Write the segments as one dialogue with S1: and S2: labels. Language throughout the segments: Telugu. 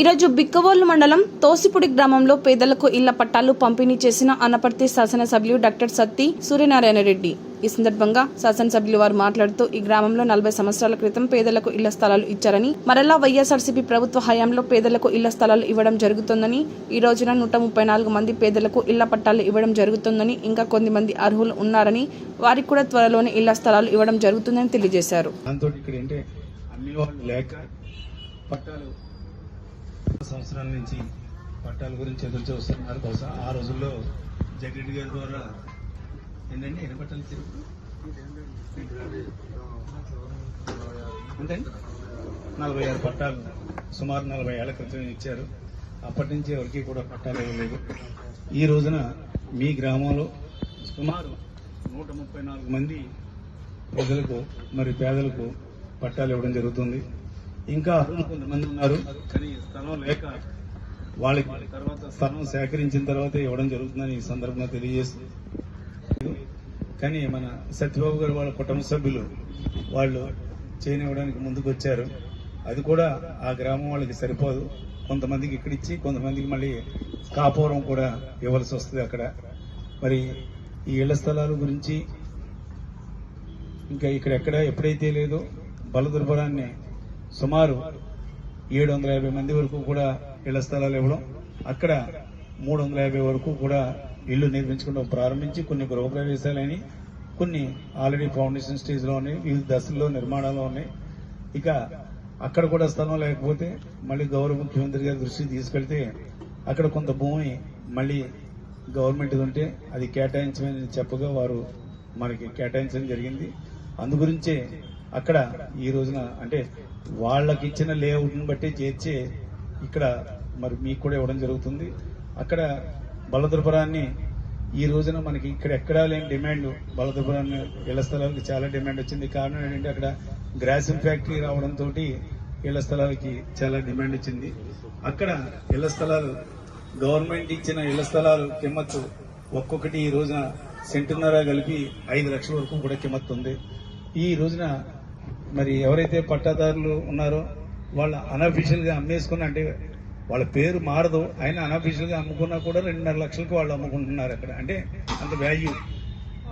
S1: ఈరోజు బిక్కవోలు మండలం తోసిపుడి గ్రామంలో పేదలకు ఇళ్ళ పట్టాలు పంపిణీ చేసిన అనపర్తి శాసనసభ్యులు డాక్టర్ సత్తి సూర్యనారాయణ రెడ్డి. ఈ సందర్భంగా శాసనసభ్యులు వారు మాట్లాడుతూ ఈ గ్రామంలో నలభై సంవత్సరాల క్రితం పేదలకు ఇళ్ళ స్థలాలు ఇచ్చారని మరలా వైఎస్ఆర్సీపీ ప్రభుత్వ హయాంలో పేదలకు ఇళ్ళ స్థలాలు ఇవ్వడం జరుగుతుందని ఈ రోజున నూట ముప్పై నాలుగు మంది పేదలకు ఇళ్ళ పట్టాలు ఇవ్వడం జరుగుతుందని ఇంకా కొంతమంది అర్హులు ఉన్నారని వారికి కూడా త్వరలోనే ఇళ్ళ స్థలాలు ఇవ్వడం జరుగుతుందని తెలియజేశారు.
S2: సంవత్సరాల నుంచి పట్టాల గురించి ఎదురు చూస్తున్నారు. బహుశా ఆ రోజుల్లో జగరెడ్డి గారి ద్వారా ఏంటండి? ఎన్ని పట్టాలు ఇచ్చారు నలభై ఆరు పట్టాలు. సుమారు నలభై ఏళ్ళ క్రితం ఇచ్చారు. అప్పటి నుంచి ఎవరికి కూడా పట్టాలు ఇవ్వలేదు ఈ రోజున మీ గ్రామంలో సుమారు నూట ముప్పై నాలుగు మంది ప్రజలకు మరి పేదలకు పట్టాలు ఇవ్వడం జరుగుతుంది. ఇంకా కొంతమంది ఉన్నారు. కానీ స్థలం లేక వాళ్ళకి తర్వాత స్థలం సేకరించిన తర్వాత ఇవ్వడం జరుగుతుందని ఈ సందర్భంగా తెలియజేస్తుంది కానీ మన సత్యబాబు గారు వాళ్ళ కుటుంబ సభ్యులు వాళ్ళు చేయనివ్వడానికి ముందుకు వచ్చారు అది కూడా ఆ గ్రామం వాళ్ళకి సరిపోదు. కొంతమందికి ఇక్కడ ఇచ్చి కొంతమందికి మళ్ళీ కాపురం కూడా ఇవ్వాల్సి వస్తుంది అక్కడ. మరి ఈ ఇళ్ళ స్థలాల గురించి ఇంకా ఇక్కడ ఎక్కడ ఎప్పుడైతే లేదో బలదుర్బలాన్ని సుమారు ఏడు వందల యాభై మంది వరకు కూడా ఇళ్ళ స్థలాలు ఇవ్వడం అక్కడ మూడు వందల యాభై వరకు కూడా ఇల్లు నిర్మించుకోవడం ప్రారంభించి కొన్ని గృహప్రవేశాలని కొన్ని ఆల్రెడీ ఫౌండేషన్ స్టేజ్లో ఉన్నాయి వివిధ దశల్లో నిర్మాణాలు ఉన్నాయి. ఇక అక్కడ కూడా స్థలం లేకపోతే మళ్ళీ గౌరవ ముఖ్యమంత్రి గారి దృష్టికి తీసుకెళ్తే అక్కడ కొంత భూమి మళ్ళీ గవర్నమెంట్ ఉంటే అది కేటాయించమని చెప్పగా వారు మనకి కేటాయించడం జరిగింది. అందు గురించే అక్కడ ఈ రోజున అంటే వాళ్ళకి ఇచ్చిన లేఅవుట్ని బట్టి చేర్చి ఇక్కడ మరి మీకు కూడా ఇవ్వడం జరుగుతుంది. అక్కడ బలదుర్పురాన్ని ఈ రోజున మనకి ఇక్కడ ఎక్కడా లేని డిమాండ్ బలదుర్పురాన్ని ఇళ్ళ స్థలాలకి చాలా డిమాండ్ వచ్చింది. కారణం ఏంటంటే అక్కడ గ్రాసిన్ ఫ్యాక్టరీ రావడంతో ఇళ్ళ స్థలాలకి చాలా డిమాండ్ వచ్చింది. అక్కడ ఇళ్ళ స్థలాలు గవర్నమెంట్ ఇచ్చిన ఇళ్ళ స్థలాలు కిమ్మత్తు ఒక్కొక్కటి ఈ రోజున సెంటున్నర కలిపి ఐదు లక్షల వరకు కూడా కిమ్మత్తు ఉంది. ఈ రోజున మరి ఎవరైతే పట్టాదారులు ఉన్నారో వాళ్ళ అనఫీషియల్గా అమ్మేసుకున్న అంటే వాళ్ళ పేరు మారదు. ఆయన అనఫీషియల్గా అమ్ముకున్నా కూడా రెండున్నర లక్షలకు వాళ్ళు అమ్ముకుంటున్నారు అక్కడ. అంటే అంత వాల్యూ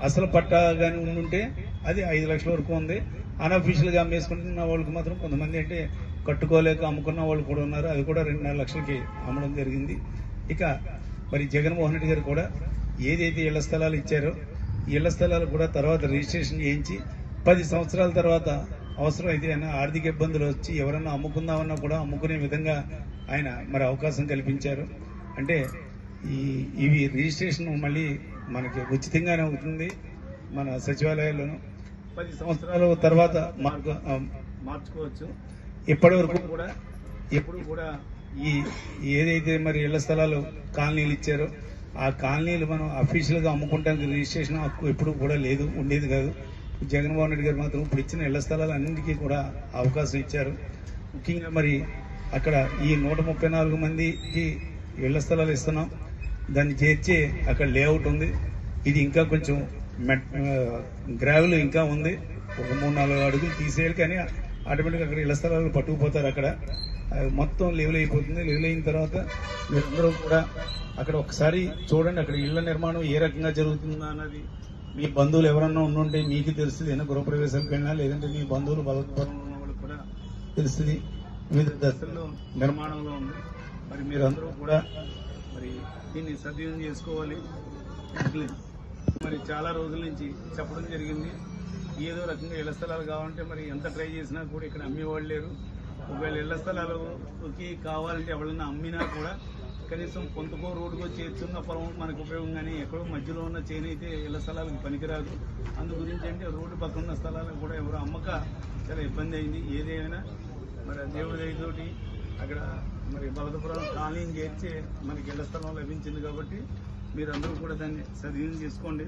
S2: అసలు పట్టా కానీ ఉండుంటే అది ఐదు లక్షల వరకు ఉంది. అనఫీషియల్గా అమ్మేసుకుంటున్న వాళ్ళకి మాత్రం కొంతమంది అంటే కట్టుకోలేక అమ్ముకున్న వాళ్ళు కూడా ఉన్నారు. అది కూడా రెండున్నర లక్షలకి అమ్మడం జరిగింది. ఇక మరి జగన్మోహన్ రెడ్డి గారు కూడా ఏదైతే ఇళ్ళ స్థలాలు ఇచ్చారో ఈ ఇళ్ళ స్థలాలు కూడా తర్వాత రిజిస్ట్రేషన్ చేయించి పది సంవత్సరాల తర్వాత అవసరం అయితే అయినా ఆర్థిక ఇబ్బందులు వచ్చి ఎవరన్నా అమ్ముకుందామన్నా కూడా అమ్ముకునే విధంగా ఆయన మరి అవకాశం కల్పించారు. అంటే ఈ ఇవి రిజిస్ట్రేషన్ మళ్ళీ మనకి ఉచితంగానే అవుతుంది మన సచివాలయాల్లోనూ. పది సంవత్సరాల తర్వాత మార్పు ఆ, మార్చుకోవచ్చు. ఇప్పటి వరకు కూడా ఎప్పుడు కూడా ఈ ఏదైతే మరి ఇళ్ళ స్థలాలు కాలనీలు ఇచ్చారో ఆ కాలనీలు మనం అఫీషియల్గా అమ్ముకుంటానికి రిజిస్ట్రేషన్ హక్కు ఎప్పుడు కూడా లేదు ఉండేది కాదు. జగన్మోహన్ రెడ్డి గారు మాత్రం ఇప్పుడు ఇచ్చిన ఇళ్ళ స్థలాలు అన్నింటికీ కూడా అవకాశం ఇచ్చారు. ముఖ్యంగా మరి అక్కడ ఈ నూట ముప్పై నాలుగు మందికి ఇళ్ళ స్థలాలు ఇస్తున్నాం. దాన్ని చేర్చి అక్కడ లేఅవుట్ ఉంది. ఇది ఇంకా కొంచెం మెట్ గ్రావెల్ ఇంకా ఉంది. ఒక మూడు నాలుగు అడుగులు తీసేయాలి కానీ ఆటోమేటిక్ అక్కడ ఇళ్ళ స్థలాలు పట్టుకుపోతారు అక్కడ. అది మొత్తం లెవెల్ అయిపోతుంది. లెవెల్ అయిన తర్వాత మీరందరూ కూడా అక్కడ ఒకసారి చూడండి అక్కడ ఇళ్ళ నిర్మాణం ఏ రకంగా జరుగుతుందా అన్నది మీ బంధువులు ఎవరన్నా ఉండుంటే మీకు తెలుస్తుంది. ఏదైనా గృహప్రవేశాలకు వెళ్ళినా లేదంటే మీ బంధువులు బలపరంలో ఉన్న వాళ్ళకి కూడా తెలుస్తుంది. వివిధ దశల్లో నిర్మాణంలో ఉంది. మరి మీరందరూ కూడా మరి దీన్ని సద్వినియోగం చేసుకోవాలి. మరి చాలా రోజుల నుంచి చెప్పడం జరిగింది. ఏదో రకంగా ఇళ్ళ స్థలాలు కావాలంటే మరి ఎంత ట్రై చేసినా కూడా ఇక్కడ అమ్మేవాళ్ళు లేరు. ఒకవేళ ఇళ్ళ స్థలాలకి కావాలంటే ఎవరైనా అమ్మినా కూడా కనీసం కొంతకో రోడ్డుకో చేర్చున్న పొలం మనకు ఉపయోగం కానీ ఎక్కడో మధ్యలో ఉన్న చేను అయితే ఇళ్ళ స్థలాలకు పనికిరాదు. అందు గురించి అంటే రోడ్డు పక్కన ఉన్న స్థలాలకు కూడా ఎవరు అమ్మక చాలా ఇబ్బంది అయింది. ఏదేమైనా మరి దేవుడి అక్కడ మరి బలదపురం కాలనీని చేర్చి మనకి ఇళ్ళ స్థలం లభించింది కాబట్టి మీరందరూ కూడా దాన్ని సద్వినియోగం చేసుకోండి.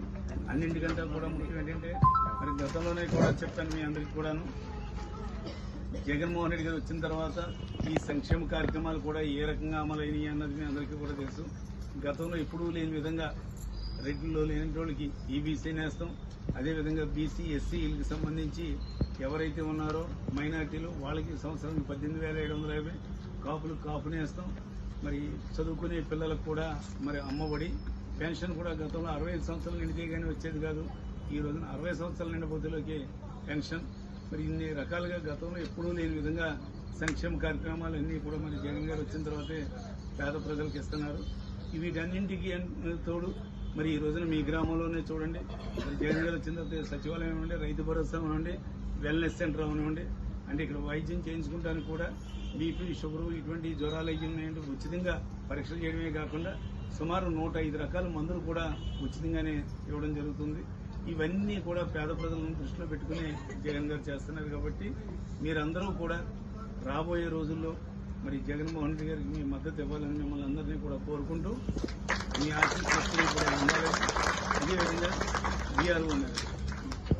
S2: అన్నింటికంటే కూడా ముఖ్యం ఏంటంటే మరి గతంలోనే కూడా చెప్పాను మీ అందరికి కూడాను. జగన్మోహన్ రెడ్డి గారు వచ్చిన తర్వాత ఈ సంక్షేమ కార్యక్రమాలు కూడా ఏ రకంగా అమలైనవి అన్నది మీ అందరికీ కూడా తెలుసు. గతంలో ఎప్పుడూ లేని విధంగా రెడ్డిలో లేని వాళ్ళకి ఈబీసీ నేస్తాం. అదేవిధంగా బీసీ ఎస్సీ వీళ్ళకి సంబంధించి ఎవరైతే ఉన్నారో మైనార్టీలు వాళ్ళకి సంవత్సరానికి పద్దెనిమిది వేల ఏడు వందల యాభై కాపులు కాపునేస్తాం మరి చదువుకునే పిల్లలకు కూడా మరి అమ్మఒడి పెన్షన్ కూడా గతంలో అరవై ఐదు సంవత్సరాలు నిండితే కానీ వచ్చేది కాదు. ఈ రోజున అరవై సంవత్సరాల నిండిపోతేలోకి పెన్షన్. మరి ఇన్ని రకాలుగా గతంలో ఎప్పుడూ లేని విధంగా సంక్షేమ కార్యక్రమాలు అన్నీ కూడా మరి జగన్ గారు వచ్చిన తర్వాతే పేద ప్రజలకు ఇస్తున్నారు. వీటన్నింటికి తోడు? మరి ఈ రోజున మీ గ్రామంలోనే చూడండి. జగన్ గారు వచ్చిన తర్వాత సచివాలయం ఉండి రైతు భరోసా అవ్వండి వెల్నెస్ సెంటర్ అవనివ్వండి అంటే ఇక్కడ వైద్యం చేయించుకుంటానికి కూడా బీపీ షుగరు ఇటువంటి జ్వరాలు అయ్యి ఉన్నాయంటే ఉచితంగా పరీక్షలు చేయడమే కాకుండా సుమారు నూట ఐదు రకాల మందులు కూడా ఉచితంగానే ఇవ్వడం జరుగుతుంది. ఇవన్నీ కూడా పేద ప్రజలను దృష్టిలో పెట్టుకుని జగన్ గారు చేస్తున్నారు కాబట్టి మీరందరూ కూడా రాబోయే రోజుల్లో మరి జగన్మోహన్ రెడ్డి గారికి మీ మద్దతు ఇవ్వాలని మిమ్మల్ని అందరినీ కూడా కోరుకుంటూ మీ ఆశీస్సులు కూడా ఉండాలని ఇదే విధంగా ఉన్నారు